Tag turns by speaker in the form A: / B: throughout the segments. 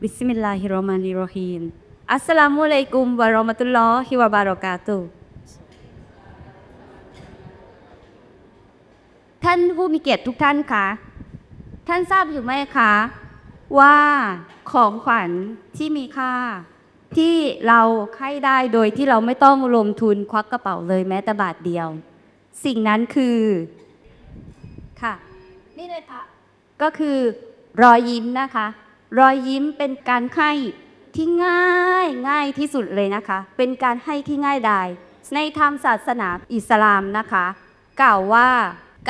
A: บิสมิลลาฮิรเราะมานิรเราะฮีมอัสสลามุอะลัยกุมวะราะมะตุลลอฮิวะบารอกาตุท่านผู้มีเกียรติทุกท่านคะท่านทราบอยู่ไหมคะว่าของขวัญที่มีค่า ที่เราให้ได้โดยที่เราไม่ต้องลงทุนควักกระเป๋าเลยแม้แต่บาทเดียว สิ่งนั้นคือค่ะ นี่เลยค่ะก็คือรอยยิ้มนะคะ รอยยิ้มเป็นการให้ที่ง่ายง่ายที่สุดเลยนะคะ เป็นการให้ที่ง่ายดายในทางศาสนาอิสลามนะคะ กล่าวว่า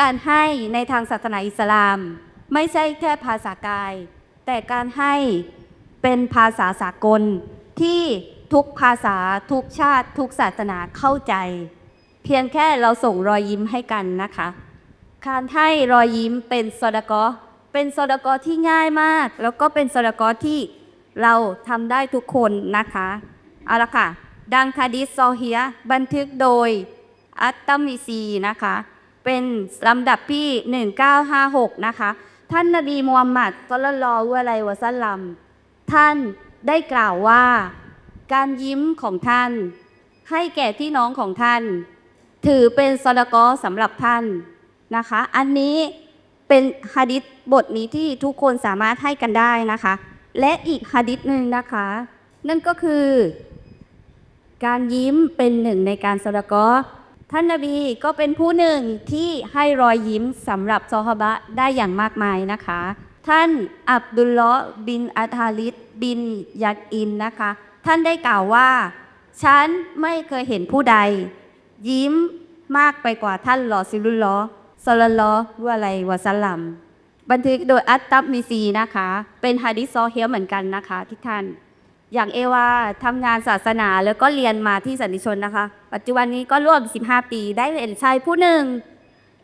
A: การให้ในทางศาสนาอิสลาม ไม่ใช่แค่ภาษากาย แต่การให้เป็นภาษาสากลที่ทุกภาษาทุกชาติ ทุกศาสนาเข้าใจ เพียงแค่เราส่งรอยยิ้มให้กันนะคะ การให้รอยยิ้มเป็นซอดกอ เป็นซอดกอที่ง่ายมาก แล้วก็เป็นซอดกอที่เราทำได้ทุกคนนะคะ เอาละค่ะ ดังคดิสซอเฮียะบันทึกโดยอัตตมิซีนะคะ เป็นลำดับที่ 1956 นะคะ ท่านนบีมูฮัมหมัดศ็อลลัลลอฮุอะลัยฮิวะซัลลัม ท่านได้กล่าวว่า การยิ้มของท่าน ให้แก่ที่น้องของท่าน ถือเป็นซอดกอสำหรับท่านนะคะ อันนี้ เป็นฮะดิษบทนี้ที่ทุกคนสามารถให้กันได้นะคะ และอีกฮะดิษหนึ่งนะคะ นั่นก็คือ การยิ้มเป็นหนึ่งในการซอดากอท่านนบีก็เป็นผู้หนึ่งที่ให้รอยยิ้มสำหรับซอฮาบะได้อย่างมากมายนะคะ ท่านอับดุลเลาะบินอัธาลิดบินยักอินนะคะ ท่านได้กล่าวว่า ฉันไม่เคยเห็นผู้ใด ยิ้มมากไปกว่าท่านรอซิลุลลอ สลลัลลอฮุอะลัยฮิวะสัลลัม บันทึกโดยอัตตับมีซีนะคะ เป็นฮะดิษซอเฮียเหมือนกันนะคะทุกท่าน อย่างเอวาทำงานศาสนาแล้วก็เรียนมาที่สันติชนนะคะ ปัจจุบันนี้ก็ร่วม 15 ปีได้เห็นชายผู้หนึ่ง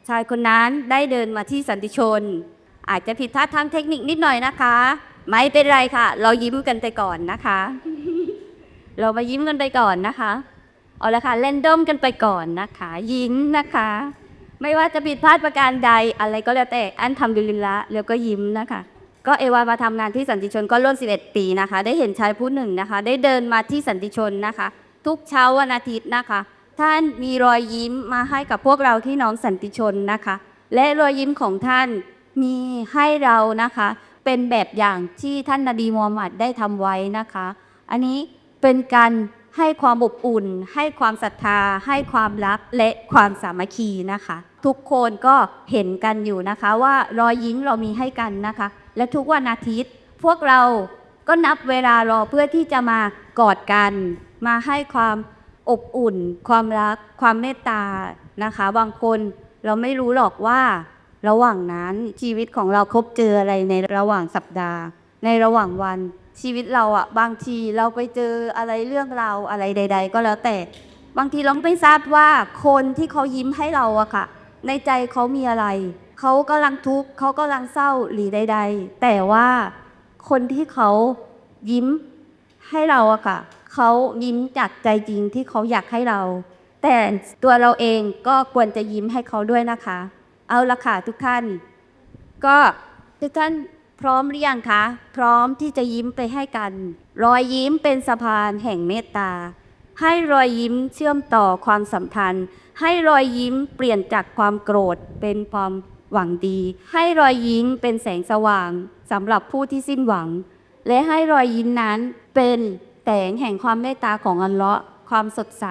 A: ชายคนนั้นได้เดินมาที่สันติชน อาจจะผิดพลาดทางเทคนิคนิดหน่อยนะคะ ไม่เป็นไรค่ะ เรายิ้มกันไปก่อนนะคะ เรามายิ้มกันไปก่อนนะคะ เอาละค่ะเล่นด้อมกันไปก่อนนะคะ ยิ้มนะคะ ไม่ว่าจะผิดพลาดประการใดอะไรก็แล้วแต่อันทำดุลิลละแล้วก็ยิ้มนะคะ ก็เอวามาทำงานที่สันติชนก็ร่วม 11 ปีนะคะ ได้เห็นชายผู้หนึ่งนะคะ ได้เดินมาที่สันติชนนะคะ ทุกเช้าวันอาทิตย์นะคะ ท่านมีรอยยิ้มมาให้กับพวกเราที่น้องสันติชนนะคะ และรอยยิ้มของท่านมีให้เรานะคะ เป็นแบบอย่างที่ท่านนบีมูฮัมหมัดได้ทำไว้นะคะ อันนี้เป็นการ ให้ความอบอุ่น ให้ความศรัทธา ให้ความรักและความสามัคคีนะคะ ทุกคนก็เห็นกันอยู่นะคะว่ารอยยิ้มเรามีให้กันนะคะ และทุกวันอาทิตย์ พวกเราก็นับเวลารอเพื่อที่จะมากอดกัน มาให้ความอบอุ่น ความรัก ความเมตตานะคะบางคนเราไม่รู้หรอกว่า ระหว่างนั้นชีวิตของเราพบเจออะไรในระหว่างสัปดาห์ ในระหว่างวันชีวิตเราอะบางทีเราไปเจออะไรเรื่องราวอะไรใด ๆ ก็แล้วแต่ บางทีเราไม่ทราบว่าคนที่เขายิ้มให้เราอะค่ะ ในใจเขามีอะไรเขากำลังทุกข์เขากำลังเศร้าหรือใด ๆ แต่ว่าคนที่เขายิ้มให้เราอะค่ะเขายิ้มจากใจจริงที่เขาอยากให้เรา แต่ตัวเราเองก็ควรจะยิ้มให้เขาด้วยนะคะ เอาละค่ะทุกท่าน ก็ทุกท่าน พร้อมหรือยังคะ พร้อมที่จะยิ้มไปให้กัน รอยยิ้มเป็นสะพานแห่งเมตตา ให้รอยยิ้มเชื่อมต่อความสัมพันธ์ ให้รอยยิ้มเปลี่ยนจากความโกรธเป็นความหวังดี ให้รอยยิ้มเป็นแสงสว่างสำหรับผู้ที่สิ้นหวัง และให้รอยยิ้มนั้นเป็นแสงแห่งความเมตตาของอัลเลาะห์ความสดใส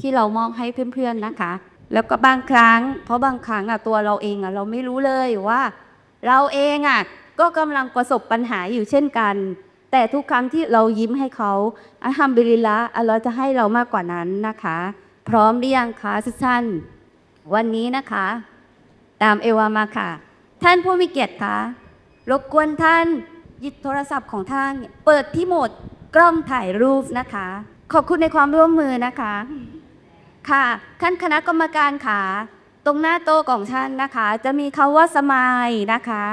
A: ที่เรามอบให้เพื่อนๆนะคะ แล้วก็บางครั้ง เพราะบางครั้งอะตัวเราเองอะเราไม่รู้เลยว่า เราเองอะ ก็กำลังประสบปัญหาอยู่เช่นกัน แต่ทุกครั้งที่เรายิ้มให้เขาอัลฮัมดุลิละอัลลอฮ์จะให้เรามากกว่านั้นนะคะ พร้อมหรือยังคะทุกท่านวันนี้นะคะ ตามเอวามาค่ะ ท่านผู้มีเกียรติคะรบกวนท่านหยิบโทรศัพท์ของท่าน เปิดที่โหมดกล้องถ่ายรูปนะคะ ขอบคุณในความร่วมมือนะคะ ค่ะท่านคณะกรรมการค่ะตรงหน้าโต๊ะของท่านนะคะ จะมีคำว่าสมายนะคะ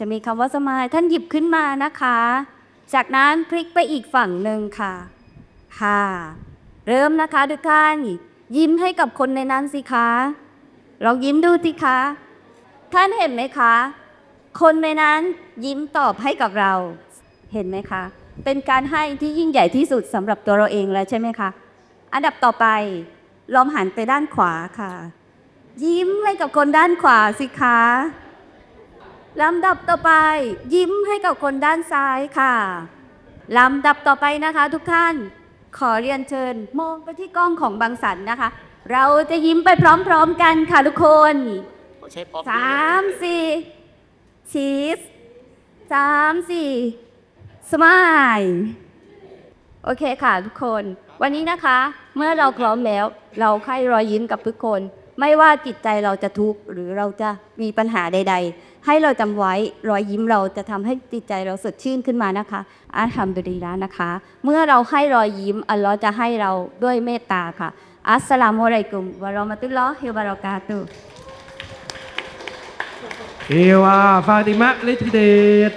A: จะมีคำว่าสมายท่านหยิบขึ้นมานะคะ จากนั้นพลิกไปอีกฝั่งหนึ่งค่ะค่ะเริ่มนะคะทุกท่านยิ้มให้กับคนในนั้นสิคะลองยิ้มดูสิคะท่านเห็นไหมคะ คนในนั้นยิ้มตอบให้กับเรา เห็นไหมคะ เป็นการให้ที่ยิ่งใหญ่ที่สุดสำหรับตัวเราเองแล้วใช่ไหมคะ อันดับต่อไปลองหันไปด้านขวาค่ะ ยิ้มให้กับคนด้านขวาสิคะ ลำดับต่อไปยิ้มให้กับคนด้านซ้ายค่ะ ลำดับต่อไปนะคะทุกท่าน ขอเรียนเชิญมองไปที่กล้องของบางสันนะคะ เราจะยิ้มไปพร้อมๆกันค่ะทุกคน
B: ใช้ป๊อป
A: สามสี่ชีสสามสี่สมายโอเคค่ะทุกคน วันนี้นะคะ เมื่อเราพร้อมแล้ว เราให้รอยยิ้มกับทุกคน ไม่ว่าจิตใจเราจะทุกข์หรือเราจะมีปัญหาใด ๆ ให้เราจำไว้รอยยิ้มเราจะทำให้จิตใจเราสดชื่นขึ้นมานะคะอาทำดุลีละนะคะ เมื่อเราให้รอยยิ้มอัลลอฮ์จะให้เราด้วยเมตตาค่ะ อัสสลามุอะลัยกุมวะเราะมะตุลลอฮิวะบะเราะกาตุฮ์
C: เอวาฟาติมะลิทิเดต